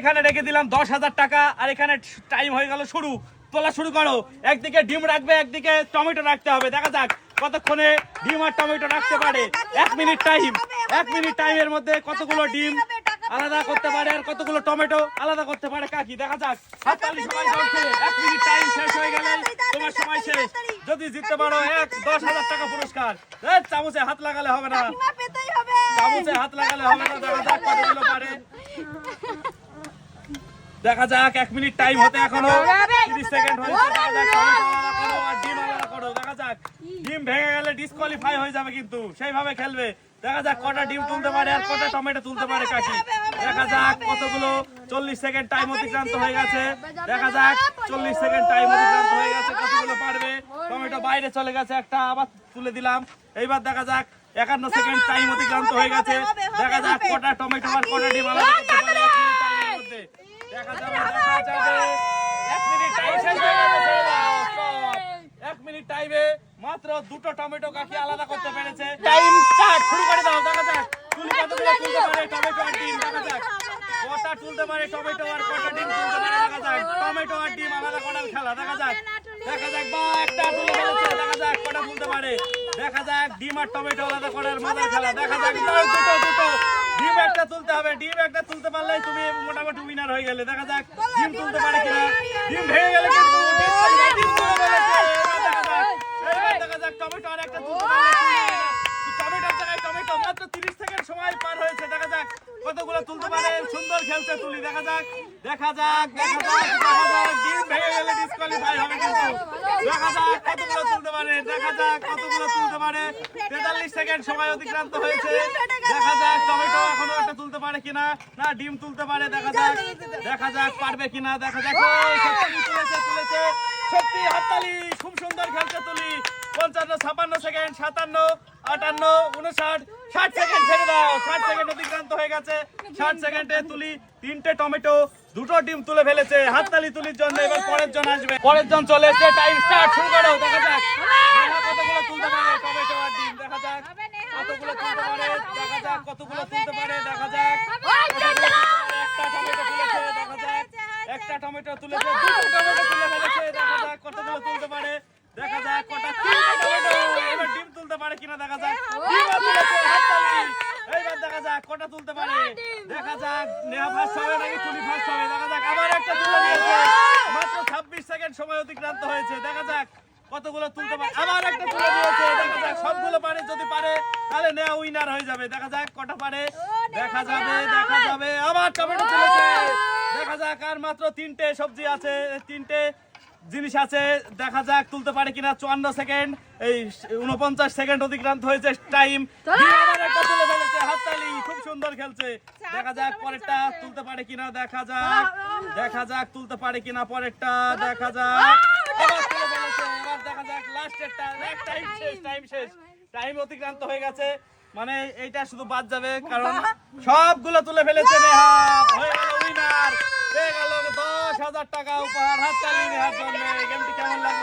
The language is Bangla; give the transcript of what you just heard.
এখানে রেখে দিলাম দশ হাজার টাকা আর এখানে টাইম হয়ে গেল শুরু। তোলা শুরু করো। একদিকে ডিম রাখবে একদিকে টমেটো রাখতে হবে। দেখা যাক কতক্ষণে ডিম আর টমেটো রাখতে পারে। এক মিনিট টাইম এক মিনিট টাইমের মধ্যে কতগুলো ডিম আলাদা করতে পারে আর কতগুলো টমেটো আলাদা করতে পারে কাকি? দেখা যাক। হাততালি সবাই চলছে এক মিনিট টাইম শেষ হয়ে গেলে। তোমার সময় শেষ। যদি জিততে পারো এক দশ হাজার টাকা পুরস্কার। চামচে হাত লাগালে হবে না। চামচে হাত লাগালে হবে না। দেখা যাক কতগুলো পারে। দেখা যাক এক মিনিট টাইম হতে এখনও। তিরিশ সেকেন্ড হয়েছে। দেখা যাক ডিম ভেঙে গেলে ডিসকোয়ালিফাই হয়ে যাবে কিন্তু। সেইভাবে খেলবে। দেখা যাক কটা ডিম তুলতে পারে আর কটা টমেটো তুলতে পারে কাকি। দেখা যাক কতগুলো চল্লিশ সেকেন্ড টাইম অতিক্রান্ত হয়ে গেছে। দেখা যাক চল্লিশ সেকেন্ড টাইম অতিক্রান্ত হয়ে গেছে কতগুলো পারবে। টমেটো বাইরে চলে গেছে একটা আবার তুলে দিলাম। এইবার দেখা যাক একান্ন সেকেন্ড টাইম অতিক্রান্ত হয়ে গেছে। দেখা যাক কটা টমেটো আর কটা ডিম আলাদা করতে পারে এক মিনিট টাইমের মধ্যে দেখা যাবে দেখা যাবে। এক মিনিট টাইম শেষ হয়ে গেছে। এক মিনিট টাইমে মাত্র দুটো টমেটো কাকি আলাদা করতে পেরেছে। টাইম স্টার্ট শুরু করে দাও দেখা যাক। তুলি কতগুলো তুলতে পারে? টমেটো আর ডিম দেখা যাক। কটা তুলতে পারে? টমেটো আর কটা ডিম তুলতে পারে? দেখা যাক। টমেটো আর ডিম আলাদা করার খেলা দেখা যাক। দেখা যাক বা একটা তুলে ফেলেছে দেখা যাক কটা তুলতে পারে। দেখা যাক ডিম আর টমেটো আলাদা করার মজার খেলা। দেখা যাক দুটো দুটো। ডিম একটা তুলতে হবে ডিম একটা তুলতে পারলেই তুমি মোটামুটি উইনার হয়ে গেলে। দেখা যাক ডিম তুলতে পারে কিনা। ডিম ভেঙে গেলে কিন্তু দেখা যাক টমেটো আর একটা তুলতে জায়গায় টমেটো মাত্র 30 সেকেন্ড সময় পার হয়েছে। দেখা যাক কতগুলো তুলতে পারে। সুন্দর খেলছে তুলি দেখা যাক দেখা যাক দেখা যাক দেখা যাক। ডিম ভেঙে গেলে ডিসকোয়ালিফাই হবে কিন্তু। দেখা যাক কতগুলো তুলতে পারে দেখা যাক কতগুলো তুলতে পারে। 43 সেকেন্ড সময় অতিক্রান্ত হয়েছে দেখা যাক টমেটো এখনও একটা তুলতে পারে কিনা? না ডিম তুলতে পারে দেখা যাক। দেখা যাক পারবে কিনা দেখা যাক। সত্যি তুলেছে তুলেছে। সত্যি হাততালি খুব সুন্দর খেলছে তুলি। পঞ্চান্ন ছাপান্ন সেকেন্ড সাতান্ন আটান্ন উনষাট ষাট সেকেন্ড ছেড়ে দাও। ষাট সেকেন্ড অতিক্রান্ত হয়ে গেছে। ষাট সেকেন্ডে তুলি তিনটে টমেটো দুটো ডিম তুলে ফেলেছে। হাততালি তুলির জন্য এবার পরের জন আসবে। পরের জন চলে এসেছে। টাইম স্টার্ট শুরু করো দেখা যাক। কতগুলো তুলতে পারে? টমেটো আর ডিম দেখা যাক কতগুলো তুলতে পারে দেখা যাক কতগুলো তুলতে পারে দেখা যাক। কতগুলো তুলতে পারে। একটা টমেটো তুলেছে দেখা যাক। একটা টমেটো তুলেছে দুটো টমেটো তুলে ফেলেছে দেখা যাক কতগুলো তুলতে পারে। দেখা যাক কটা তিনটে টমেটো এবার ডিম তুলতে পারে কিনা দেখা যাক। ডিমও তুলেছে হাততালি। এইবার দেখা যাক কটা তুলতে পারে। দেখা যাক নেহা ফার্স্ট হবে নাকি তুলি ফার্স্ট হবে দেখা যাক। আবার একটা তুলে দিয়েছে। মাত্র 26 সেকেন্ড সময় অতিক্রান্ত হয়েছে দেখা যাক। কতগুলো তুলতে পারে? আবার একটা তুলে দিয়েছে দেখা যাক সবগুলো পারে যদি পারে তাহলে নেহা উইনার হয়ে যাবে। দেখা যাক কটা পারে। দেখা যাবে দেখা যাবে। আবার টমেটো তুলেছে। দেখা যাক আর মাত্র তিনটে সবজি আছে তিনটে জিনিস আছে। দেখা যাক তুলতে পারে কিনা। চুয়ান্ন সেকেন্ড এই উনপঞ্চাশ সেকেন্ড অতিক্রান্ত হয়েছে টাইম তুলে! ফেলেছে হাততালি। খুব সুন্দর খেলছে। দেখা যাক পরেরটা তুলতে পারে কিনা। দেখা যাক। দেখা যাক তুলতে পারে কিনা পরেরটা। দেখা যাক আবার তুলে ফেলেছে এবার টাইম শেষ টাইম শেষ। টাইম অতিক্রান্ত হয়ে গেছে। মানে এইটা শুধু বাদ যাবে কারণ সবগুলো তুলে ফেলেছে নেহা হয়ে গেল উইনার পেয়ে গেল দশ হাজার টাকা উপহার। হাততালি নেহার জন্য গেমটি কেমন লাগল